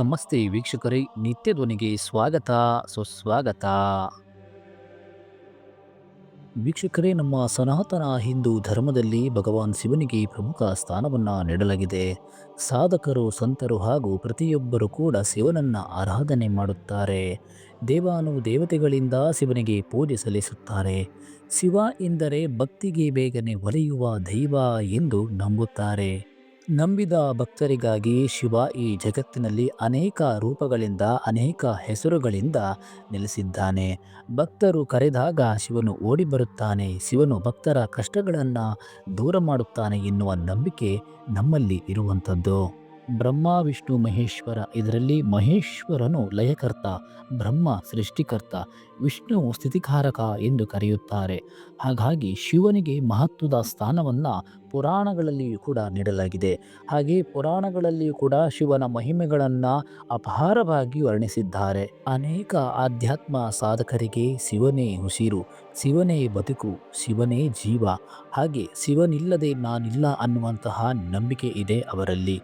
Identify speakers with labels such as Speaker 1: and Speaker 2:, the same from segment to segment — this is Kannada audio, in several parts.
Speaker 1: ನಮಸ್ತೆ ವೀಕ್ಷಕರೇ, ನಿತ್ಯ ಧ್ವನಿಗೆ ಸ್ವಾಗತ, ಸುಸ್ವಾಗತ. ವೀಕ್ಷಕರೇ, ನಮ್ಮ ಸನಾತನ ಹಿಂದೂ ಧರ್ಮದಲ್ಲಿ ಭಗವಾನ್ ಶಿವನಿಗೆ ಪ್ರಮುಖ ಸ್ಥಾನವನ್ನು ನೀಡಲಾಗಿದೆ. ಸಾಧಕರು, ಸಂತರು ಹಾಗೂ ಪ್ರತಿಯೊಬ್ಬರು ಕೂಡ ಶಿವನನ್ನು ಆರಾಧನೆ ಮಾಡುತ್ತಾರೆ. ದೇವಾನು ದೇವತೆಗಳಿಂದ ಶಿವನಿಗೆ ಪೂಜೆ ಸಲ್ಲಿಸುತ್ತಾರೆ. ಶಿವ ಎಂದರೆ ಭಕ್ತಿಗೆ ಬೇಗನೆ ಒಲಿಯುವ ದೈವ ಎಂದು ನಂಬುತ್ತಾರೆ. ನಂಬಿದ ಭಕ್ತರಿಗಾಗಿ ಶಿವ ಈ ಜಗತ್ತಿನಲ್ಲಿ ಅನೇಕ ರೂಪಗಳಿಂದ, ಅನೇಕ ಹೆಸರುಗಳಿಂದ ನೆಲೆಸಿದ್ದಾನೆ. ಭಕ್ತರು ಕರೆದಾಗ ಶಿವನು ಓಡಿ ಬರುತ್ತಾನೆ, ಶಿವನು ಭಕ್ತರ ಕಷ್ಟಗಳನ್ನು ದೂರ ಮಾಡುತ್ತಾನೆ ಎನ್ನುವ ನಂಬಿಕೆ ನಮ್ಮಲ್ಲಿ ಇರುವಂಥದ್ದು. ಬ್ರಹ್ಮ, ವಿಷ್ಣು, ಮಹೇಶ್ವರ. ಇದರಲ್ಲಿ ಮಹೇಶ್ವರನು ಲಯಕರ್ತ, ಬ್ರಹ್ಮ ಸೃಷ್ಟಿಕರ್ತ, ವಿಷ್ಣು ಸ್ಥಿತಿಕಾರಕ ಎಂದು ಕರೆಯುತ್ತಾರೆ. ಹಾಗಾಗಿ ಶಿವನಿಗೆ ಮಹತ್ವದ ಸ್ಥಾನವನ್ನು ಪುರಾಣಗಳಲ್ಲಿಯೂ ಕೂಡ ನೀಡಲಾಗಿದೆ. ಹಾಗೆ ಪುರಾಣಗಳಲ್ಲಿಯೂ ಕೂಡ ಶಿವನ ಮಹಿಮೆಗಳನ್ನು ಅಪಾರವಾಗಿ ವರ್ಣಿಸಿದ್ದಾರೆ. ಅನೇಕ ಆಧ್ಯಾತ್ಮ ಸಾಧಕರಿಗೆ ಶಿವನೇ ಉಸಿರು, ಶಿವನೇ ಬದುಕು, ಶಿವನೇ ಜೀವ. ಹಾಗೆ ಶಿವನಿಲ್ಲದೆ ನಾನಿಲ್ಲ ಅನ್ನುವಂತಹ ನಂಬಿಕೆ ಇದೆ ಅವರಲ್ಲಿ.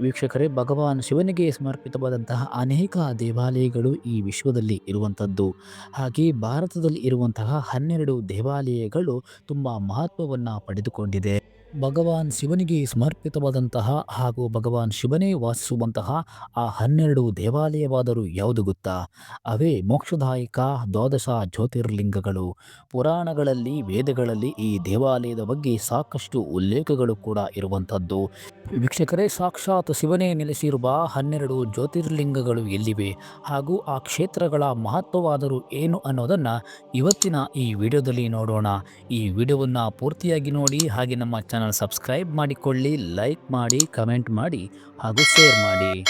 Speaker 1: ವೀಕ್ಷಕರೇ, ಭಗವಾನ್ ಶಿವನಿಗೆ ಸಮರ್ಪಿತವಾದಂತಹ ಅನೇಕ ದೇವಾಲಯಗಳು ಈ ವಿಶ್ವದಲ್ಲಿ ಇರುವಂಥದ್ದು. ಹಾಗೆ ಭಾರತದಲ್ಲಿ ಇರುವಂತಹ ಹನ್ನೆರಡು ದೇವಾಲಯಗಳು ತುಂಬ ಮಹತ್ವವನ್ನು ಪಡೆದುಕೊಂಡಿದೆ. ಭಗವಾನ್ ಶಿವನಿಗೆ ಸಮರ್ಪಿತವಾದಂತಹ ಹಾಗೂ ಭಗವಾನ್ ಶಿವನೇ ವಾಸಿಸುವಂತಹ ಆ ಹನ್ನೆರಡು ದೇವಾಲಯವಾದರೂ ಯಾವುದು ಗೊತ್ತಾ? ಅವೇ ಮೋಕ್ಷದಾಯಕ ದ್ವಾದಶ ಜ್ಯೋತಿರ್ಲಿಂಗಗಳು. ಪುರಾಣಗಳಲ್ಲಿ, ವೇದಗಳಲ್ಲಿ ಈ ದೇವಾಲಯದ ಬಗ್ಗೆ ಸಾಕಷ್ಟು ಉಲ್ಲೇಖಗಳು ಕೂಡ ಇರುವಂಥದ್ದು. ವೀಕ್ಷಕರೇ, ಸಾಕ್ಷಾತ್ ಶಿವನೇ ನೆಲೆಸಿರುವ ಹನ್ನೆರಡು ಜ್ಯೋತಿರ್ಲಿಂಗಗಳು ಎಲ್ಲಿವೆ? ಹಾಗೂ ಆ ಕ್ಷೇತ್ರಗಳ ಮಹತ್ವವಾದರೂ ಏನು ಅನ್ನೋದನ್ನು ಇವತ್ತಿನ ಈ ವಿಡಿಯೋದಲ್ಲಿ ನೋಡೋಣ. ಈ ವಿಡಿಯೋವನ್ನು ಪೂರ್ತಿಯಾಗಿ ನೋಡಿ, ಹಾಗೆ ನಮ್ಮ ಚಾನಲ್ ಸಬ್ಸ್ಕ್ರೈಬ್ ಮಾಡಿಕೊಳ್ಳಿ ಲೈಕ್ ಮಾಡಿ ಕಮೆಂಟ್ ಮಾಡಿ ಹಾಗೂ ಶೇರ್ ಮಾಡಿ.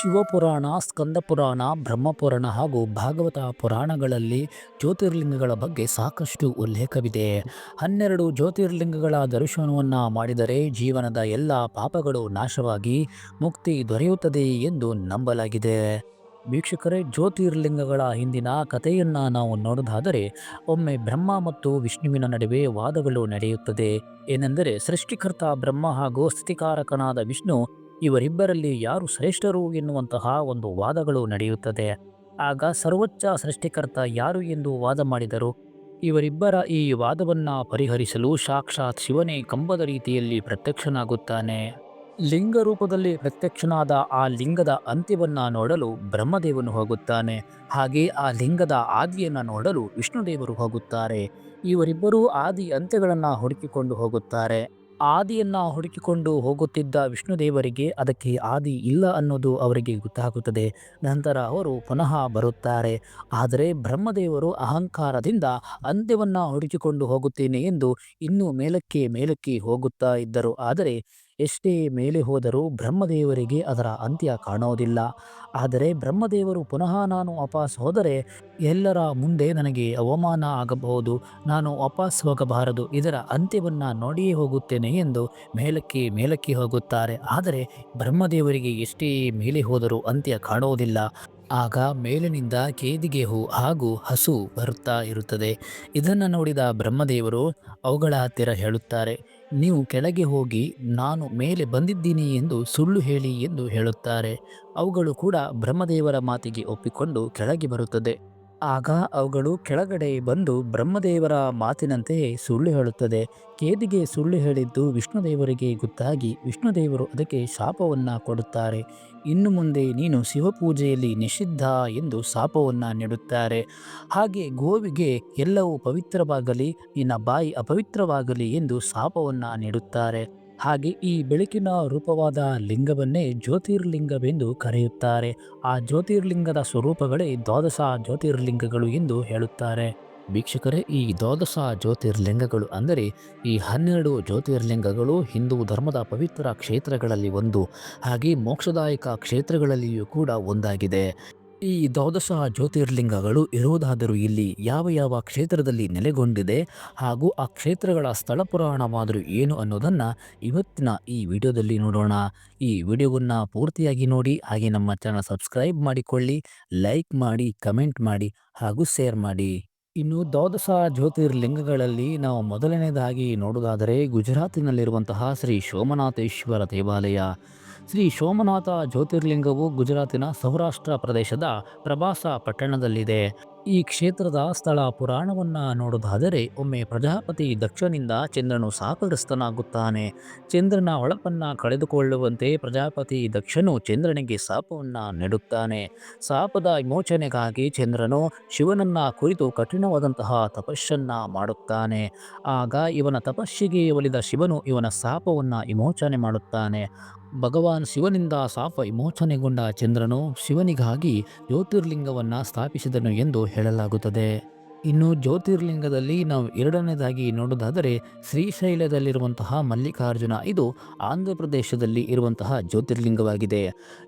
Speaker 1: ಶಿವಪುರಾಣ, ಸ್ಕಂದಪುರಾಣ, ಬ್ರಹ್ಮಪುರಾಣ ಹಾಗೂ ಭಾಗವತ ಪುರಾಣಗಳಲ್ಲಿ ಜ್ಯೋತಿರ್ಲಿಂಗಗಳ ಬಗ್ಗೆ ಸಾಕಷ್ಟು ಉಲ್ಲೇಖವಿದೆ. ಹನ್ನೆರಡು ಜ್ಯೋತಿರ್ಲಿಂಗಗಳ ದರ್ಶನವನ್ನು ಮಾಡಿದರೆ ಜೀವನದ ಎಲ್ಲ ಪಾಪಗಳು ನಾಶವಾಗಿ ಮುಕ್ತಿ ದೊರೆಯುತ್ತದೆ ಎಂದು ನಂಬಲಾಗಿದೆ. ವೀಕ್ಷಕರೇ, ಜ್ಯೋತಿರ್ಲಿಂಗಗಳ ಹಿಂದಿನ ಕಥೆಯನ್ನು ನಾವು ನೋಡೋದಾದರೆ, ಒಮ್ಮೆ ಬ್ರಹ್ಮ ಮತ್ತು ವಿಷ್ಣುವಿನ ನಡುವೆ ವಾದಗಳು ನಡೆಯುತ್ತದೆ. ಏನೆಂದರೆ, ಸೃಷ್ಟಿಕರ್ತ ಬ್ರಹ್ಮ ಹಾಗೂ ಸ್ಥಿತಿಕಾರಕನಾದ ವಿಷ್ಣು ಇವರಿಬ್ಬರಲ್ಲಿ ಯಾರು ಶ್ರೇಷ್ಠರು ಎನ್ನುವಂತಹ ಒಂದು ವಾದಗಳು ನಡೆಯುತ್ತದೆ. ಆಗ ಸರ್ವೋಚ್ಚ ಸೃಷ್ಟಿಕರ್ತ ಯಾರು ಎಂದು ವಾದ ಮಾಡಿದರು? ಇವರಿಬ್ಬರ ಈ ವಾದವನ್ನು ಪರಿಹರಿಸಲು ಸಾಕ್ಷಾತ್ ಶಿವನೇ ಕಂಬದ ರೀತಿಯಲ್ಲಿ ಪ್ರತ್ಯಕ್ಷನಾಗುತ್ತಾನೆ. ಲಿಂಗ ರೂಪದಲ್ಲಿ ಪ್ರತ್ಯಕ್ಷನಾದ ಆ ಲಿಂಗದ ಅಂತ್ಯವನ್ನ ನೋಡಲು ಬ್ರಹ್ಮದೇವನು ಹೋಗುತ್ತಾನೆ. ಹಾಗೆ ಆ ಲಿಂಗದ ಆದಿಯನ್ನು ನೋಡಲು ವಿಷ್ಣುದೇವರು ಹೋಗುತ್ತಾರೆ. ಇವರಿಬ್ಬರೂ ಆದಿ ಅಂತ್ಯಗಳನ್ನು ಹುಡುಕಿಕೊಂಡು ಹೋಗುತ್ತಾರೆ. ಆದಿಯನ್ನು ಹುಡುಕಿಕೊಂಡು ಹೋಗುತ್ತಿದ್ದ ವಿಷ್ಣುದೇವರಿಗೆ ಅದಕ್ಕೆ ಆದಿ ಇಲ್ಲ ಅನ್ನೋದು ಅವರಿಗೆ ಗೊತ್ತಾಗುತ್ತದೆ. ನಂತರ ಅವರು ಪುನಃ ಬರುತ್ತಾರೆ. ಆದರೆ ಬ್ರಹ್ಮದೇವರು ಅಹಂಕಾರದಿಂದ ಅಂತ್ಯವನ್ನು ಹುಡುಕಿಕೊಂಡು ಹೋಗುತ್ತೇನೆ ಎಂದು ಇನ್ನೂ ಮೇಲಕ್ಕೆ ಮೇಲಕ್ಕೆ ಹೋಗುತ್ತಾ ಇದ್ದರು. ಆದರೆ ಎಷ್ಟೇ ಮೇಲೆ ಹೋದರೂ ಬ್ರಹ್ಮದೇವರಿಗೆ ಅದರ ಅಂತ್ಯ ಕಾಣೋದಿಲ್ಲ. ಆದರೆ ಬ್ರಹ್ಮದೇವರು ಪುನಃ ನಾನು ವಾಪಸ್ ಹೋದರೆ ಎಲ್ಲರ ಮುಂದೆ ನನಗೆ ಅವಮಾನ ಆಗಬಹುದು. ನಾನು ವಾಪಸ್ ಹೋಗಬಾರದು. ಇದರ ಅಂತ್ಯವನ್ನು ನೋಡಿಯೇ ಹೋಗುತ್ತೇನೆ ಎಂದು ಮೇಲಕ್ಕೆ ಮೇಲಕ್ಕೆ ಹೋಗುತ್ತಾರೆ. ಆದರೆ ಬ್ರಹ್ಮದೇವರಿಗೆ ಎಷ್ಟೇ ಮೇಲೆ ಹೋದರೂ ಅಂತ್ಯ ಕಾಣುವುದಿಲ್ಲ ಆಗ ಮೇಲಿನಿಂದ ಕೇದಿಗೆ ಹೂ ಹಾಗೂ ಹಸು ಬರುತ್ತಾ ಇರುತ್ತದೆ. ಇದನ್ನು ನೋಡಿದ ಬ್ರಹ್ಮದೇವರು ಅವುಗಳ ಹತ್ತಿರ ಹೇಳುತ್ತಾರೆ. ನೀವು ಕೆಳಗೆ ಹೋಗಿ ನಾನು ಮೇಲೆ ಬಂದಿದ್ದೀನಿ ಎಂದು ಸುಳ್ಳು ಹೇಳಿ ಎಂದು ಹೇಳುತ್ತಾರೆ. ಅವುಗಳು ಕೂಡ ಬ್ರಹ್ಮದೇವರ ಮಾತಿಗೆ ಒಪ್ಪಿಕೊಂಡು ಕೆಳಗೆ ಬರುತ್ತದೆ. ಆಗ ಅವುಗಳು ಕೆಳಗಡೆ ಬಂದು ಬ್ರಹ್ಮದೇವರ ಮಾತಿನಂತೆಯೇ ಸುಳ್ಳು ಹೇಳುತ್ತದೆ. ಕೇದಿಗೆ ಸುಳ್ಳು ಹೇಳಿದ್ದು ವಿಷ್ಣುದೇವರಿಗೆ ಗೊತ್ತಾಗಿ ವಿಷ್ಣುದೇವರು ಅದಕ್ಕೆ ಶಾಪವನ್ನು ಕೊಡುತ್ತಾರೆ. ಇನ್ನು ಮುಂದೆ ನೀನು ಶಿವಪೂಜೆಯಲ್ಲಿ ನಿಷಿದ್ಧ ಎಂದು ಶಾಪವನ್ನು ನೀಡುತ್ತಾರೆ. ಹಾಗೆ ಗೋವಿಗೆ ಎಲ್ಲವೂ ಪವಿತ್ರವಾಗಲಿ, ನಿನ್ನ ಬಾಯಿ ಅಪವಿತ್ರವಾಗಲಿ ಎಂದು ಶಾಪವನ್ನು ನೀಡುತ್ತಾರೆ. ಹಾಗೆ ಈ ಬೆಳಕಿನ ರೂಪವಾದ ಲಿಂಗವನ್ನೇ ಜ್ಯೋತಿರ್ಲಿಂಗವೆಂದು ಕರೆಯುತ್ತಾರೆ. ಆ ಜ್ಯೋತಿರ್ಲಿಂಗದ ಸ್ವರೂಪಗಳೇ ದ್ವಾದಶ ಜ್ಯೋತಿರ್ಲಿಂಗಗಳು ಎಂದು ಹೇಳುತ್ತಾರೆ. ವೀಕ್ಷಕರೇ, ಈ ದ್ವಾದಶ ಜ್ಯೋತಿರ್ಲಿಂಗಗಳು ಅಂದರೆ ಈ ಹನ್ನೆರಡು ಜ್ಯೋತಿರ್ಲಿಂಗಗಳು ಹಿಂದೂ ಧರ್ಮದ ಪವಿತ್ರ ಕ್ಷೇತ್ರಗಳಲ್ಲಿ ಒಂದು, ಹಾಗೆ ಮೋಕ್ಷದಾಯಕ ಕ್ಷೇತ್ರಗಳಲ್ಲಿಯೂ ಕೂಡ ಒಂದಾಗಿದೆ. ಈ ದ್ವಾದಶ ಜ್ಯೋತಿರ್ಲಿಂಗಗಳು ಇರುವುದಾದರೂ ಇಲ್ಲಿ ಯಾವ ಯಾವ ಕ್ಷೇತ್ರದಲ್ಲಿ ನೆಲೆಗೊಂಡಿದೆ ಹಾಗೂ ಆ ಕ್ಷೇತ್ರಗಳ ಸ್ಥಳ ಪುರಾಣವಾದರೂ ಏನು ಅನ್ನೋದನ್ನು ಇವತ್ತಿನ ಈ ವಿಡಿಯೋದಲ್ಲಿ ನೋಡೋಣ. ಈ ವಿಡಿಯೋವನ್ನು ಪೂರ್ತಿಯಾಗಿ ನೋಡಿ, ಹಾಗೆ ನಮ್ಮ ಚಾನಲ್ ಸಬ್ಸ್ಕ್ರೈಬ್ ಮಾಡಿಕೊಳ್ಳಿ, ಲೈಕ್ ಮಾಡಿ, ಕಮೆಂಟ್ ಮಾಡಿ ಹಾಗೂ ಶೇರ್ ಮಾಡಿ. ಇನ್ನು ದ್ವಾದಶ ಜ್ಯೋತಿರ್ಲಿಂಗಗಳಲ್ಲಿ ನಾವು ಮೊದಲನೇದಾಗಿ ನೋಡೋದಾದರೆ ಗುಜರಾತಿನಲ್ಲಿರುವಂತಹ ಶ್ರೀ ಸೋಮನಾಥೇಶ್ವರ ದೇವಾಲಯ. ಶ್ರೀ ಸೋಮನಾಥ ಜ್ಯೋತಿರ್ಲಿಂಗವು ಗುಜರಾತಿನ ಸೌರಾಷ್ಟ್ರ ಪ್ರದೇಶದ ಪ್ರಭಾಸ ಪಟ್ಟಣದಲ್ಲಿದೆ. ಈ ಕ್ಷೇತ್ರದ ಸ್ಥಳ ಪುರಾಣವನ್ನು ನೋಡೋದಾದರೆ ಒಮ್ಮೆ ಪ್ರಜಾಪತಿ ದಕ್ಷನಿಂದ ಚಂದ್ರನು ಸಾಪಗ್ರಸ್ತನಾಗುತ್ತಾನೆ ಚಂದ್ರನ ಹೊಳಪನ್ನು ಕಳೆದುಕೊಳ್ಳುವಂತೆ ಪ್ರಜಾಪತಿ ದಕ್ಷನು ಚಂದ್ರನಿಗೆ ಸಾಪವನ್ನು ನೀಡುತ್ತಾನೆ. ಸಾಪದ ವಿಮೋಚನೆಗಾಗಿ ಚಂದ್ರನು ಶಿವನನ್ನ ಕುರಿತು ಕಠಿಣವಾದಂತಹ ತಪಸ್ಸನ್ನು ಮಾಡುತ್ತಾನೆ. ಆಗ ಇವನ ತಪಸ್ಸಿಗೆ ಒಲಿದ ಶಿವನು ಇವನ ಸಾಪವನ್ನು ವಿಮೋಚನೆ ಮಾಡುತ್ತಾನೆ. ಭಗವಾನ್ ಶಿವನಿಂದ ಸಾಪ ವಿಮೋಚನೆಗೊಂಡ ಚಂದ್ರನು ಶಿವನಿಗಾಗಿ ಜ್ಯೋತಿರ್ಲಿಂಗವನ್ನು ಸ್ಥಾಪಿಸಿದನು ಎಂದು ಹೇಳಲಾಗುತ್ತದೆ. ಇನ್ನು ಜ್ಯೋತಿರ್ಲಿಂಗದಲ್ಲಿ ನಾವು ಎರಡನೇದಾಗಿ ನೋಡೋದಾದರೆ ಶ್ರೀಶೈಲದಲ್ಲಿರುವಂತಹ ಮಲ್ಲಿಕಾರ್ಜುನ. ಇದು ಆಂಧ್ರ ಪ್ರದೇಶದಲ್ಲಿ ಇರುವಂತಹ ಜ್ಯೋತಿರ್ಲಿಂಗವಾಗಿದೆ.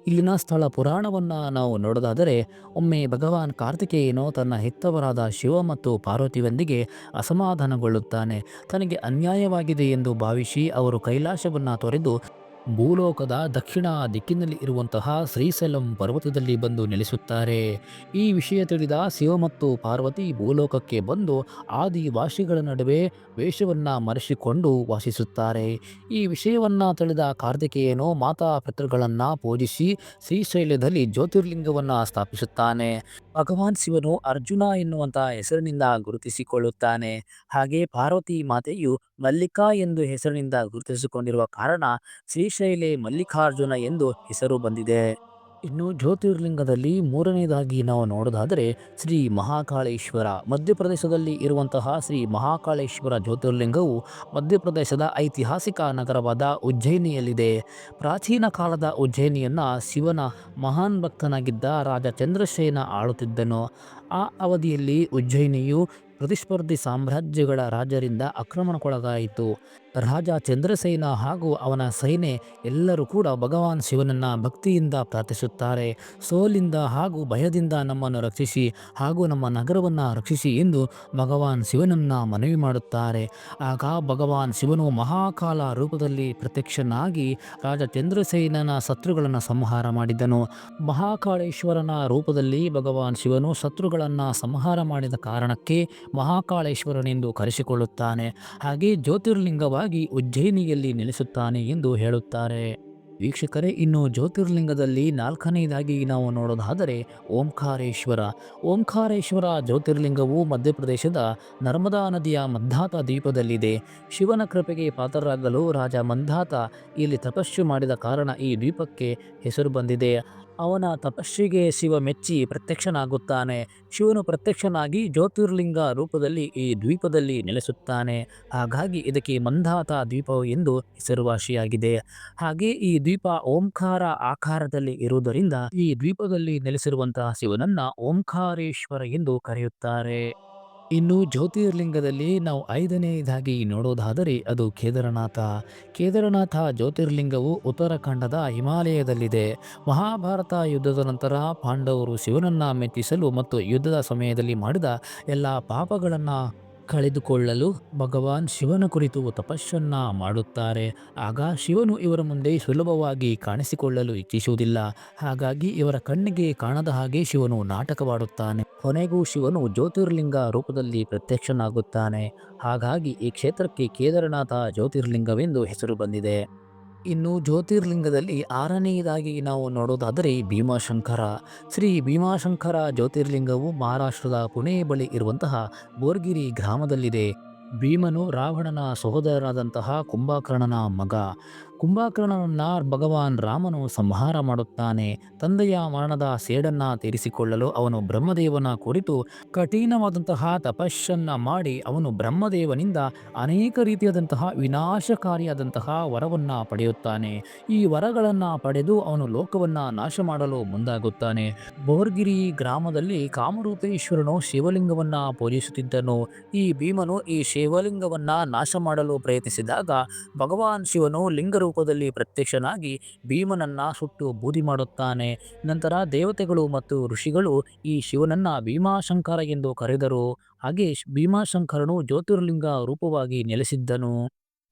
Speaker 1: ಇಲ್ಲಿನ ಸ್ಥಳ ಪುರಾಣವನ್ನು ನಾವು ನೋಡೋದಾದರೆ ಒಮ್ಮೆ ಭಗವಾನ್ ಕಾರ್ತಿಕೇಯನು ತನ್ನ ಹೆತ್ತವರಾದ ಶಿವ ಮತ್ತು ಪಾರ್ವತಿಯೊಂದಿಗೆ ಅಸಮಾಧಾನಗೊಳ್ಳುತ್ತಾನೆ. ತನಗೆ ಅನ್ಯಾಯವಾಗಿದೆ ಎಂದು ಭಾವಿಸಿ ಅವರು ಕೈಲಾಸವನ್ನು ತೊರೆದು ಭೂಲೋಕದ ದಕ್ಷಿಣ ದಿಕ್ಕಿನಲ್ಲಿ ಇರುವಂತಹ ಶ್ರೀಶೈಲಂ ಪರ್ವತದಲ್ಲಿ ಬಂದು ನೆಲೆಸುತ್ತಾರೆ. ಈ ವಿಷಯ ತಿಳಿದ ಶಿವ ಮತ್ತು ಪಾರ್ವತಿ ಭೂಲೋಕಕ್ಕೆ ಬಂದು ಆದಿವಾಸಿಗಳ ನಡುವೆ ವೇಷವನ್ನು ಮರೆಸಿಕೊಂಡು ವಾಸಿಸುತ್ತಾರೆ. ಈ ವಿಷಯವನ್ನು ತಿಳಿದ ಕಾರ್ತಿಕೇಯನು ಮಾತಾ ಪಿತೃಗಳನ್ನು ಪೂಜಿಸಿ ಶ್ರೀಶೈಲದಲ್ಲಿ ಜ್ಯೋತಿರ್ಲಿಂಗವನ್ನು ಸ್ಥಾಪಿಸುತ್ತಾನೆ. ಭಗವಾನ್ ಶಿವನು ಅರ್ಜುನ ಎನ್ನುವಂತಹ ಹೆಸರಿನಿಂದ ಗುರುತಿಸಿಕೊಳ್ಳುತ್ತಾನೆ. ಹಾಗೆ ಪಾರ್ವತಿ ಮಾತೆಯು ಮಲ್ಲಿಕಾ ಎಂದು ಹೆಸರಿನಿಂದ ಗುರುತಿಸಿಕೊಂಡಿರುವ ಕಾರಣ ಶ್ರೀಶೈಲೆ ಮಲ್ಲಿಕಾರ್ಜುನ ಎಂದು ಹೆಸರು ಬಂದಿದೆ. ಇನ್ನು ಜ್ಯೋತಿರ್ಲಿಂಗದಲ್ಲಿ ಮೂರನೇದಾಗಿ ನಾವು ನೋಡೋದಾದರೆ ಶ್ರೀ ಮಹಾಕಾಳೇಶ್ವರ. ಮಧ್ಯಪ್ರದೇಶದಲ್ಲಿ ಇರುವಂತಹ ಶ್ರೀ ಮಹಾಕಾಳೇಶ್ವರ ಜ್ಯೋತಿರ್ಲಿಂಗವು ಮಧ್ಯಪ್ರದೇಶದ ಐತಿಹಾಸಿಕ ನಗರವಾದ ಉಜ್ಜಯಿನಿಯಲ್ಲಿದೆ. ಪ್ರಾಚೀನ ಕಾಲದ ಉಜ್ಜಯಿನಿಯನ್ನು ಶಿವನ ಮಹಾನ್ ಭಕ್ತನಾಗಿದ್ದ ರಾಜ ಚಂದ್ರಸೇನ ಆಳುತ್ತಿದ್ದನು. ಆ ಅವಧಿಯಲ್ಲಿ ಉಜ್ಜಯಿನಿಯು ಪ್ರತಿಸ್ಪರ್ಧಿ ಸಾಮ್ರಾಜ್ಯಗಳ ರಾಜರಿಂದ ಆಕ್ರಮಣಕ್ಕೊಳಗಾಯಿತು. ರಾಜ ಚಂದ್ರಸೇನ ಹಾಗೂ ಅವನ ಸೈನ್ಯ ಎಲ್ಲರೂ ಕೂಡ ಭಗವಾನ್ ಶಿವನನ್ನು ಭಕ್ತಿಯಿಂದ ಪ್ರಾರ್ಥಿಸುತ್ತಾರೆ. ಸೋಲಿಂದ ಹಾಗೂ ಭಯದಿಂದ ನಮ್ಮನ್ನು ರಕ್ಷಿಸಿ ಹಾಗೂ ನಮ್ಮ ನಗರವನ್ನು ರಕ್ಷಿಸಿ ಎಂದು ಭಗವಾನ್ ಶಿವನನ್ನು ಮನವಿ ಮಾಡುತ್ತಾರೆ. ಆಗ ಭಗವಾನ್ ಶಿವನು ಮಹಾಕಾಲ ರೂಪದಲ್ಲಿ ಪ್ರತ್ಯಕ್ಷನಾಗಿ ರಾಜ ಚಂದ್ರಸೇನನ ಶತ್ರುಗಳನ್ನು ಸಂಹಾರ ಮಾಡಿದನು. ಮಹಾಕಾಳೇಶ್ವರನ ರೂಪದಲ್ಲಿ ಭಗವಾನ್ ಶಿವನು ಶತ್ರುಗಳನ್ನು ಸಂಹಾರ ಮಾಡಿದ ಕಾರಣಕ್ಕೆ ಮಹಾಕಾಳೇಶ್ವರನೆಂದು ಕರೆಸಿಕೊಳ್ಳುತ್ತಾನೆ. ಹಾಗೆ ಜ್ಯೋತಿರ್ಲಿಂಗವಾಗಿ ಉಜ್ಜಯಿನಿಯಲ್ಲಿ ನೆಲೆಸುತ್ತಾನೆ ಎಂದು ಹೇಳುತ್ತಾರೆ. ವೀಕ್ಷಕರೇ, ಇನ್ನು ಜ್ಯೋತಿರ್ಲಿಂಗದಲ್ಲಿ ನಾಲ್ಕನೆಯದಾಗಿ ನಾವು ನೋಡೋದಾದರೆ ಓಂಕಾರೇಶ್ವರ. ಓಂಕಾರೇಶ್ವರ ಜ್ಯೋತಿರ್ಲಿಂಗವು ಮಧ್ಯಪ್ರದೇಶದ ನರ್ಮದಾ ನದಿಯ ಮಂಧಾತ ದ್ವೀಪದಲ್ಲಿದೆ. ಶಿವನ ಕೃಪೆಗೆ ಪಾತ್ರರಾಗಲು ರಾಜ ಮಂಧಾತ ಇಲ್ಲಿ ತಪಸ್ಸು ಮಾಡಿದ ಕಾರಣ ಈ ದ್ವೀಪಕ್ಕೆ ಹೆಸರು ಬಂದಿದೆ. ಅವನ ತಪಸ್ಸಿಗೆ ಶಿವ ಮೆಚ್ಚಿ ಪ್ರತ್ಯಕ್ಷನಾಗುತ್ತಾನೆ. ಶಿವನು ಪ್ರತ್ಯಕ್ಷನಾಗಿ ಜ್ಯೋತಿರ್ಲಿಂಗ ರೂಪದಲ್ಲಿ ಈ ದ್ವೀಪದಲ್ಲಿ ನೆಲೆಸುತ್ತಾನೆ. ಹಾಗಾಗಿ ಇದಕ್ಕೆ ಮಂಧಾತ ದ್ವೀಪ ಎಂದು ಹೆಸರುವಾಸಿಯಾಗಿದೆ. ಹಾಗೆ ಈ ದ್ವೀಪ ಓಂಕಾರ ಆಕಾರದಲ್ಲಿ ಇರುವುದರಿಂದ ಈ ದ್ವೀಪದಲ್ಲಿ ನೆಲೆಸಿರುವಂತಹ ಶಿವನನ್ನ ಓಂಕಾರೇಶ್ವರ ಎಂದು ಕರೆಯುತ್ತಾರೆ. ಇನ್ನು ಜ್ಯೋತಿರ್ಲಿಂಗದಲ್ಲಿ ನಾವು ಐದನೆಯದಾಗಿ ನೋಡೋದಾದರೆ ಅದು ಕೇದಾರನಾಥ. ಕೇದಾರನಾಥ ಜ್ಯೋತಿರ್ಲಿಂಗವು ಉತ್ತರಾಖಂಡದ ಹಿಮಾಲಯದಲ್ಲಿದೆ. ಮಹಾಭಾರತ ಯುದ್ಧದ ನಂತರ ಪಾಂಡವರು ಶಿವನನ್ನ ಮೆಚ್ಚಿಸಲು ಮತ್ತು ಯುದ್ಧದ ಸಮಯದಲ್ಲಿ ಮಾಡಿದ ಎಲ್ಲ ಪಾಪಗಳನ್ನು ಕಳೆದುಕೊಳ್ಳಲು ಭಗವಾನ್ ಶಿವನ ಕುರಿತು ತಪಸ್ಸನ್ನ ಮಾಡುತ್ತಾರೆ. ಆಗ ಶಿವನು ಇವರ ಮುಂದೆ ಸುಲಭವಾಗಿ ಕಾಣಿಸಿಕೊಳ್ಳಲು ಇಚ್ಛಿಸುವುದಿಲ್ಲ. ಹಾಗಾಗಿ ಇವರ ಕಣ್ಣಿಗೆ ಕಾಣದ ಹಾಗೆ ಶಿವನು ನಾಟಕವಾಡುತ್ತಾನೆ. ಕೊನೆಗೂ ಶಿವನು ಜ್ಯೋತಿರ್ಲಿಂಗ ರೂಪದಲ್ಲಿ ಪ್ರತ್ಯಕ್ಷನಾಗುತ್ತಾನೆ. ಹಾಗಾಗಿ ಈ ಕ್ಷೇತ್ರಕ್ಕೆ ಕೇದಾರನಾಥ ಜ್ಯೋತಿರ್ಲಿಂಗವೆಂದು ಹೆಸರು ಬಂದಿದೆ. ಇನ್ನು ಜ್ಯೋತಿರ್ಲಿಂಗದಲ್ಲಿ ಆರನೆಯದಾಗಿ ನಾವು ನೋಡೋದಾದರೆ ಭೀಮಾಶಂಕರ. ಶ್ರೀ ಭೀಮಾಶಂಕರ ಜ್ಯೋತಿರ್ಲಿಂಗವು ಮಹಾರಾಷ್ಟ್ರದ ಪುಣೆ ಬಳಿ ಇರುವಂತಹ ಬೋರ್ಗಿರಿ ಗ್ರಾಮದಲ್ಲಿದೆ. ಭೀಮನು ರಾವಣನ ಸಹೋದರರಾದಂತಹ ಕುಂಭಕರ್ಣನ ಮಗ. ಕುಂಭಕರ್ಣನನ್ನ ಭಗವಾನ್ ರಾಮನು ಸಂಹಾರ ಮಾಡುತ್ತಾನೆ. ತಂದೆಯ ಮರಣದ ಸೇಡನ್ನ ತೀರಿಸಿಕೊಳ್ಳಲು ಅವನು ಬ್ರಹ್ಮದೇವನ ಕುರಿತು ಕಠಿಣವಾದಂತಹ ತಪಸ್ಸನ್ನ ಮಾಡಿ ಅವನು ಬ್ರಹ್ಮದೇವನಿಂದ ಅನೇಕ ರೀತಿಯಾದಂತಹ ವಿನಾಶಕಾರಿಯಾದಂತಹ ವರವನ್ನ ಪಡೆಯುತ್ತಾನೆ. ಈ ವರಗಳನ್ನ ಪಡೆದು ಅವನು ಲೋಕವನ್ನ ನಾಶ ಮಾಡಲು ಮುಂದಾಗುತ್ತಾನೆ. ಬೋರ್ಗಿರಿ ಗ್ರಾಮದಲ್ಲಿ ಕಾಮರೂಪೇಶ್ವರನು ಶಿವಲಿಂಗವನ್ನ ಪೂಜಿಸುತ್ತಿದ್ದನು. ಈ ಭೀಮನು ಈ ಶಿವಲಿಂಗವನ್ನ ನಾಶ ಮಾಡಲು ಪ್ರಯತ್ನಿಸಿದಾಗ ಭಗವಾನ್ ಶಿವನು ಲಿಂಗ ರೂಪದಲ್ಲಿ ಪ್ರತ್ಯಕ್ಷನಾಗಿ ಭೀಮನನ್ನ ಸುಟ್ಟು ಬೂದಿ ಮಾಡುತ್ತಾನೆ. ನಂತರ ದೇವತೆಗಳು ಮತ್ತು ಋಷಿಗಳು ಈ ಶಿವನನ್ನ ಭೀಮಾಶಂಕರ ಎಂದು ಕರೆದರು. ಹಾಗೆ ಭೀಮಾಶಂಕರನು ಜ್ಯೋತಿರ್ಲಿಂಗ ರೂಪವಾಗಿ ನೆಲೆಸಿದ್ದನು.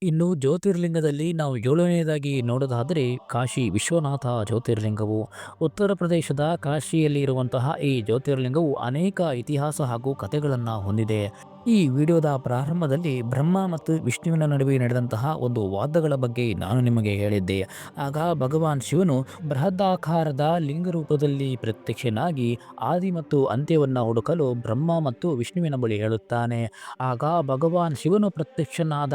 Speaker 1: ಇನ್ನು ಜ್ಯೋತಿರ್ಲಿಂಗದಲ್ಲಿ ನಾವು ಏಳನೆಯದಾಗಿ ನೋಡೋದಾದರೆ ಕಾಶಿ ವಿಶ್ವನಾಥ ಜ್ಯೋತಿರ್ಲಿಂಗವು. ಉತ್ತರ ಪ್ರದೇಶದ ಕಾಶಿಯಲ್ಲಿ ಇರುವಂತಹ ಈ ಜ್ಯೋತಿರ್ಲಿಂಗವು ಅನೇಕ ಇತಿಹಾಸ ಹಾಗೂ ಕಥೆಗಳನ್ನು ಹೊಂದಿದೆ. ಈ ವಿಡಿಯೋದ ಪ್ರಾರಂಭದಲ್ಲಿ ಬ್ರಹ್ಮ ಮತ್ತು ವಿಷ್ಣುವಿನ ನಡುವೆ ನಡೆದಂತಹ ಒಂದು ವಾದಗಳ ಬಗ್ಗೆ ನಾನು ನಿಮಗೆ ಹೇಳಿದ್ದೆ. ಆಗ ಭಗವಾನ್ ಶಿವನು ಬೃಹದಾಕಾರದ ಲಿಂಗ ರೂಪದಲ್ಲಿ ಪ್ರತ್ಯಕ್ಷನಾಗಿ ಆದಿ ಮತ್ತು ಅಂತ್ಯವನ್ನು ಹುಡುಕಲು ಬ್ರಹ್ಮ ಮತ್ತು ವಿಷ್ಣುವಿನ ಬಳಿ ಹೇಳುತ್ತಾನೆ. ಆಗ ಭಗವಾನ್ ಶಿವನು ಪ್ರತ್ಯಕ್ಷನಾದ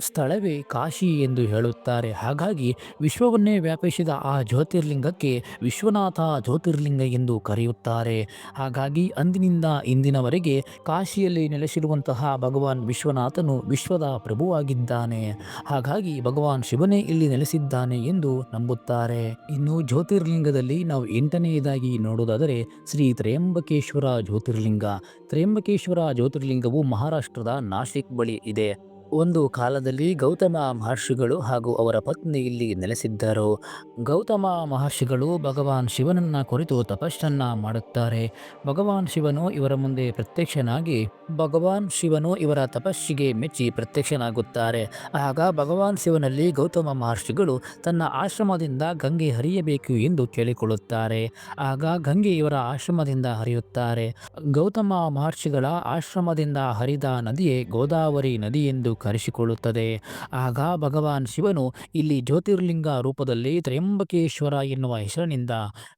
Speaker 1: ಸ್ಥಳವೇ ಕಾಶಿ ಎಂದು ಹೇಳುತ್ತಾರೆ. ಹಾಗಾಗಿ ವಿಶ್ವವನ್ನೇ ವ್ಯಾಪಿಸಿದ ಆ ಜ್ಯೋತಿರ್ಲಿಂಗಕ್ಕೆ ವಿಶ್ವನಾಥ ಜ್ಯೋತಿರ್ಲಿಂಗ ಎಂದು ಕರೆಯುತ್ತಾರೆ. ಹಾಗಾಗಿ ಅಂದಿನಿಂದ ಇಂದಿನವರೆಗೆ ಕಾಶಿಯಲ್ಲಿ ನೆಲೆಸಿರುವಂತಹ ಭಗವಾನ್ ವಿಶ್ವನಾಥನು ವಿಶ್ವದ ಪ್ರಭುವಾಗಿದ್ದಾನೆ. ಹಾಗಾಗಿ ಭಗವಾನ್ ಶಿವನೇ ಇಲ್ಲಿ ನೆಲೆಸಿದ್ದಾನೆ ಎಂದು ನಂಬುತ್ತಾರೆ. ಇನ್ನು ಜ್ಯೋತಿರ್ಲಿಂಗದಲ್ಲಿ ನಾವು ಎಂಟನೆಯದಾಗಿ ನೋಡುವುದಾದರೆ ಶ್ರೀ ತ್ರಯಂಬಕೇಶ್ವರ ಜ್ಯೋತಿರ್ಲಿಂಗ. ತ್ರಯಂಬಕೇಶ್ವರ ಜ್ಯೋತಿರ್ಲಿಂಗವು ಮಹಾರಾಷ್ಟ್ರದ ನಾಶಿಕ್ ಬಳಿ ಇದೆ. ಒಂದು ಕಾಲದಲ್ಲಿ ಗೌತಮ ಮಹರ್ಷಿಗಳು ಹಾಗೂ ಅವರ ಪತ್ನಿ ಇಲ್ಲಿ ನೆಲೆಸಿದ್ದರು. ಗೌತಮ ಮಹರ್ಷಿಗಳು ಭಗವಾನ್ ಶಿವನನ್ನ ಕುರಿತು ತಪಸ್ಸನ್ನ ಮಾಡುತ್ತಾರೆ. ಭಗವಾನ್ ಶಿವನು ಇವರ ಮುಂದೆ ಪ್ರತ್ಯಕ್ಷನಾಗಿ, ಭಗವಾನ್ ಶಿವನು ಇವರ ತಪಸ್ಸಿಗೆ ಮೆಚ್ಚಿ ಪ್ರತ್ಯಕ್ಷನಾಗುತ್ತಾರೆ. ಆಗ ಭಗವಾನ್ ಶಿವನಲ್ಲಿ ಗೌತಮ ಮಹರ್ಷಿಗಳು ತನ್ನ ಆಶ್ರಮದಿಂದ ಗಂಗೆ ಹರಿಯಬೇಕು ಎಂದು ಕೇಳಿಕೊಳ್ಳುತ್ತಾರೆ. ಆಗ ಗಂಗೆ ಇವರ ಆಶ್ರಮದಿಂದ ಹರಿಯುತ್ತಾರೆ. ಗೌತಮ ಮಹರ್ಷಿಗಳ ಆಶ್ರಮದಿಂದ ಹರಿದ ನದಿಯೇ ಗೋದಾವರಿ ನದಿ ಎಂದು ಕರೆಸಿಕೊಳ್ಳುತ್ತದೆ. ಆಗ ಭಗವಾನ್ ಶಿವನು ಇಲ್ಲಿ ಜ್ಯೋತಿರ್ಲಿಂಗ ರೂಪದಲ್ಲಿ ತ್ರಯಂಬಕೇಶ್ವರ ಎನ್ನುವ ಹೆಸರಿನಿಂದ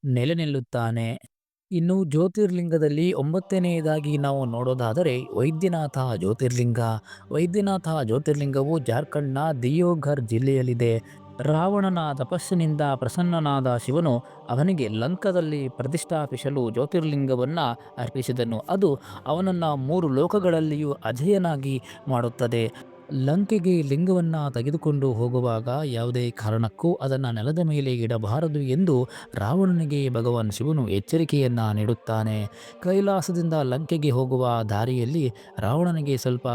Speaker 1: ನೆಲೆ ನಿಲ್ಲುತ್ತಾನೆ ಇನ್ನು ಜ್ಯೋತಿರ್ಲಿಂಗದಲ್ಲಿ ಒಂಬತ್ತನೆಯದಾಗಿ ನಾವು ನೋಡೋದಾದರೆ ವೈದ್ಯನಾಥ ಜ್ಯೋತಿರ್ಲಿಂಗ. ವೈದ್ಯನಾಥ ಜ್ಯೋತಿರ್ಲಿಂಗವು ಜಾರ್ಖಂಡ್ನ ದಿಯೋಘರ್ ಜಿಲ್ಲೆಯಲ್ಲಿದೆ. ರಾವಣನ ತಪಸ್ಸಿನಿಂದ ಪ್ರಸನ್ನನಾದ ಶಿವನು ಅವನಿಗೆ ಲಂಕದಲ್ಲಿ ಪ್ರತಿಷ್ಠಾಪಿಸಲು ಜ್ಯೋತಿರ್ಲಿಂಗವನ್ನು ಅರ್ಪಿಸಿದನು. ಅದು ಅವನನ್ನು ಮೂರು ಲೋಕಗಳಲ್ಲಿಯೂ ಅಜೇಯನಾಗಿ ಮಾಡುತ್ತದೆ. ಲಂಕೆಗೆ ಲಿಂಗವನ್ನು ತೆಗೆದುಕೊಂಡು ಹೋಗುವಾಗ ಯಾವುದೇ ಕಾರಣಕ್ಕೂ ಅದನ್ನು ನೆಲದ ಮೇಲೆ ಇಡಬಾರದು ಎಂದು ರಾವಣನಿಗೆ ಭಗವಾನ್ ಶಿವನು ಎಚ್ಚರಿಕೆಯನ್ನು ನೀಡುತ್ತಾನೆ. ಕೈಲಾಸದಿಂದ ಲಂಕೆಗೆ ಹೋಗುವ ದಾರಿಯಲ್ಲಿ ರಾವಣನಿಗೆ ಸ್ವಲ್ಪ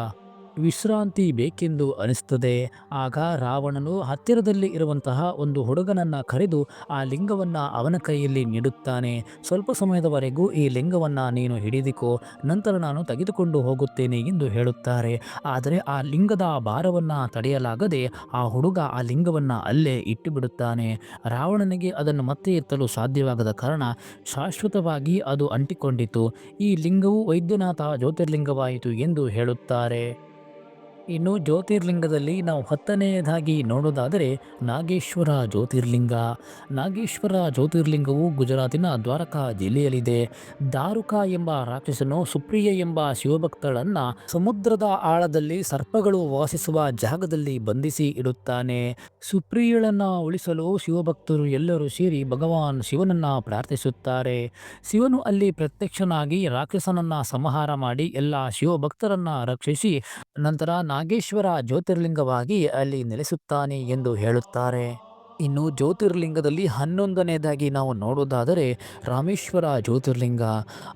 Speaker 1: ವಿಶ್ರಾಂತಿ ಬೇಕೆಂದು ಅನಿಸ್ತದೆ. ಆಗ ರಾವಣನು ಹತ್ತಿರದಲ್ಲಿ ಇರುವಂತಹ ಒಂದು ಹುಡುಗನನ್ನು ಕರೆದು ಆ ಲಿಂಗವನ್ನು ಅವನ ಕೈಯಲ್ಲಿ ನೀಡುತ್ತಾನೆ. ಸ್ವಲ್ಪ ಸಮಯದವರೆಗೂ ಈ ಲಿಂಗವನ್ನು ನೀನು ಹಿಡಿದಿಕೋ, ನಂತರ ನಾನು ತೆಗೆದುಕೊಂಡು ಹೋಗುತ್ತೇನೆ ಎಂದು ಹೇಳುತ್ತಾರೆ. ಆದರೆ ಆ ಲಿಂಗದ ಭಾರವನ್ನು ತಡೆಯಲಾಗದೆ ಆ ಹುಡುಗ ಆ ಲಿಂಗವನ್ನು ಅಲ್ಲೇ ಇಟ್ಟುಬಿಡುತ್ತಾನೆ. ರಾವಣನಿಗೆ ಅದನ್ನು ಮತ್ತೆ ಎತ್ತಲು ಸಾಧ್ಯವಾಗದ ಕಾರಣ ಶಾಶ್ವತವಾಗಿ ಅದು ಅಂಟಿಕೊಂಡಿತು. ಈ ಲಿಂಗವು ವೈದ್ಯನಾಥ ಜ್ಯೋತಿರ್ಲಿಂಗವಾಯಿತು ಎಂದು ಹೇಳುತ್ತಾರೆ. ಇನ್ನು ಜ್ಯೋತಿರ್ಲಿಂಗದಲ್ಲಿ ನಾವು ಹತ್ತನೆಯದಾಗಿ ನೋಡೋದಾದರೆ ನಾಗೇಶ್ವರ ಜ್ಯೋತಿರ್ಲಿಂಗ. ನಾಗೇಶ್ವರ ಜ್ಯೋತಿರ್ಲಿಂಗವು ಗುಜರಾತಿನ ದ್ವಾರಕಾ ಜಿಲ್ಲೆಯಲ್ಲಿದೆ. ದಾರುಕ ಎಂಬ ರಾಕ್ಷಸನು ಸುಪ್ರಿಯ ಎಂಬ ಶಿವಭಕ್ತಳನ್ನು ಸಮುದ್ರದ ಆಳದಲ್ಲಿ ಸರ್ಪಗಳು ವಾಸಿಸುವ ಜಾಗದಲ್ಲಿ ಬಂಧಿಸಿ ಇಡುತ್ತಾನೆ. ಸುಪ್ರಿಯಳನ್ನು ಉಳಿಸಲು ಶಿವಭಕ್ತರು ಎಲ್ಲರೂ ಸೇರಿ ಭಗವಾನ್ ಶಿವನನ್ನು ಪ್ರಾರ್ಥಿಸುತ್ತಾರೆ. ಶಿವನು ಅಲ್ಲಿ ಪ್ರತ್ಯಕ್ಷನಾಗಿ ರಾಕ್ಷಸನನ್ನು ಸಂಹಾರ ಮಾಡಿ ಎಲ್ಲ ಶಿವಭಕ್ತರನ್ನು ರಕ್ಷಿಸಿ ನಂತರ ನಾಗೇಶ್ವರ ಜ್ಯೋತಿರ್ಲಿಂಗವಾಗಿ ಅಲ್ಲಿ ನೆಲೆಸುತ್ತಾನೆ ಎಂದು ಹೇಳುತ್ತಾರೆ. ಇನ್ನು ಜ್ಯೋತಿರ್ಲಿಂಗದಲ್ಲಿ ಹನ್ನೊಂದನೇದಾಗಿ ನಾವು ನೋಡೋದಾದರೆ ರಾಮೇಶ್ವರ ಜ್ಯೋತಿರ್ಲಿಂಗ.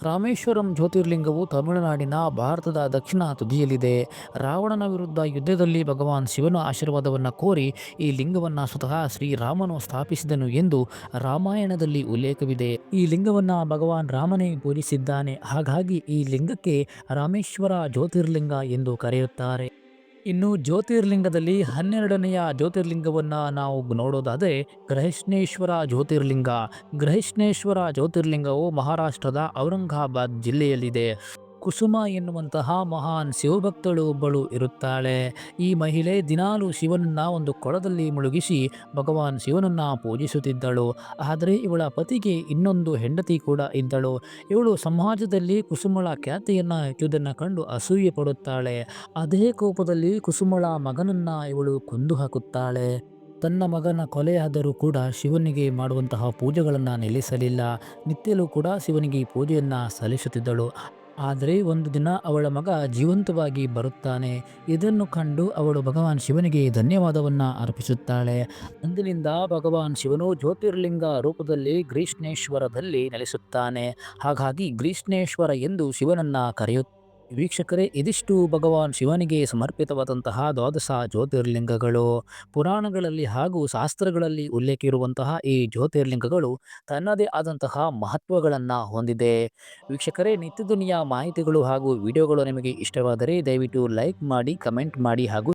Speaker 1: ರಾಮೇಶ್ವರಂ ಜ್ಯೋತಿರ್ಲಿಂಗವು ತಮಿಳುನಾಡಿನ ಭಾರತದ ದಕ್ಷಿಣ ತುದಿಯಲ್ಲಿದೆ. ರಾವಣನ ವಿರುದ್ಧ ಯುದ್ಧದಲ್ಲಿ ಭಗವಾನ್ ಶಿವನ ಆಶೀರ್ವಾದವನ್ನು ಕೋರಿ ಈ ಲಿಂಗವನ್ನು ಸ್ವತಃ ಶ್ರೀರಾಮನು ಸ್ಥಾಪಿಸಿದನು ಎಂದು ರಾಮಾಯಣದಲ್ಲಿ ಉಲ್ಲೇಖವಿದೆ. ಈ ಲಿಂಗವನ್ನು ಭಗವಾನ್ ರಾಮನೇ ಪೂಜಿಸಿದ್ದಾನೆ. ಹಾಗಾಗಿ ಈ ಲಿಂಗಕ್ಕೆ ರಾಮೇಶ್ವರ ಜ್ಯೋತಿರ್ಲಿಂಗ ಎಂದು ಕರೆಯುತ್ತಾರೆ. ಇನ್ನು ಜ್ಯೋತಿರ್ಲಿಂಗದಲ್ಲಿ ಹನ್ನೆರಡನೆಯ ಜ್ಯೋತಿರ್ಲಿಂಗವನ್ನು ನಾವು ನೋಡೋದಾದರೆ ಗ್ರಹಿಷ್ಣೇಶ್ವರ ಜ್ಯೋತಿರ್ಲಿಂಗ. ಗ್ರಹಿಷ್ಣೇಶ್ವರ ಜ್ಯೋತಿರ್ಲಿಂಗವು ಮಹಾರಾಷ್ಟ್ರದ ಔರಂಗಾಬಾದ್ ಜಿಲ್ಲೆಯಲ್ಲಿದೆ. ಕುಸುಮ ಎನ್ನುವಂತಹ ಮಹಾನ್ ಶಿವಭಕ್ತಳು ಒಬ್ಬಳು ಇರುತ್ತಾಳೆ. ಈ ಮಹಿಳೆ ದಿನಾಲು ಶಿವನನ್ನ ಒಂದು ಕೊಳದಲ್ಲಿ ಮುಳುಗಿಸಿ ಭಗವಾನ್ ಶಿವನನ್ನ ಪೂಜಿಸುತ್ತಿದ್ದಳು. ಆದರೆ ಇವಳ ಪತಿಗೆ ಇನ್ನೊಂದು ಹೆಂಡತಿ ಕೂಡ ಇದ್ದಳು. ಇವಳು ಸಮಾಜದಲ್ಲಿ ಕುಸುಮಳ ಖ್ಯಾತಿಯನ್ನ ಹೆಚ್ಚುವುದನ್ನು ಕಂಡು ಅಸೂಯೆ ಪಡುತ್ತಾಳೆ. ಅದೇ ಕೋಪದಲ್ಲಿ ಕುಸುಮಳ ಮಗನನ್ನ ಇವಳು ಕೊಂದು ಹಾಕುತ್ತಾಳೆ. ತನ್ನ ಮಗನ ಕೊಲೆಯಾದರೂ ಕೂಡ ಶಿವನಿಗೆ ಮಾಡುವಂತಹ ಪೂಜೆಗಳನ್ನು ನಿಲ್ಲಿಸಲಿಲ್ಲ. ನಿತ್ಯಲೂ ಕೂಡ ಶಿವನಿಗೆ ಪೂಜೆಯನ್ನು ಸಲ್ಲಿಸುತ್ತಿದ್ದಳು. ಆದರೆ ಒಂದು ದಿನ ಅವಳ ಮಗ ಜೀವಂತವಾಗಿ ಬರುತ್ತಾನೆ. ಇದನ್ನು ಕಂಡು ಅವಳು ಭಗವಾನ್ ಶಿವನಿಗೆ ಧನ್ಯವಾದವನ್ನು ಅರ್ಪಿಸುತ್ತಾಳೆ. ಅಂದಿನಿಂದ ಭಗವಾನ್ ಶಿವನು ಜ್ಯೋತಿರ್ಲಿಂಗ ರೂಪದಲ್ಲಿ ಗ್ರೀಷ್ಣೇಶ್ವರದಲ್ಲಿ ನೆಲೆಸುತ್ತಾನೆ. ಹಾಗಾಗಿ ಗ್ರೀಷ್ಣೇಶ್ವರ ಎಂದು ಶಿವನನ್ನ ಕರೆಯುತ್ತಾರೆ. ವೀಕ್ಷಕರೇ, ಇದಿಷ್ಟು ಭಗವಾನ್ ಶಿವನಿಗೆ ಸಮರ್ಪಿತವಾದಂತಹ ದ್ವಾದಶ ಜ್ಯೋತಿರ್ಲಿಂಗಗಳು, ಪುರಾಣಗಳಲ್ಲಿ ಹಾಗೂ ಶಾಸ್ತ್ರಗಳಲ್ಲಿ ಉಲ್ಲೇಖ ಇರುವಂತಹ ಈ ಜ್ಯೋತಿರ್ಲಿಂಗಗಳು ತನ್ನದೇ ಆದಂತಹ ಮಹತ್ವಗಳನ್ನು ಹೊಂದಿದೆ. ವೀಕ್ಷಕರೇ, ನಿತ್ಯ ದುನಿಯ ಮಾಹಿತಿಗಳು ಹಾಗೂ ವಿಡಿಯೋಗಳು ನಿಮಗೆ ಇಷ್ಟವಾದರೆ ದಯವಿಟ್ಟು ಲೈಕ್ ಮಾಡಿ, ಕಮೆಂಟ್ ಮಾಡಿ ಹಾಗೂ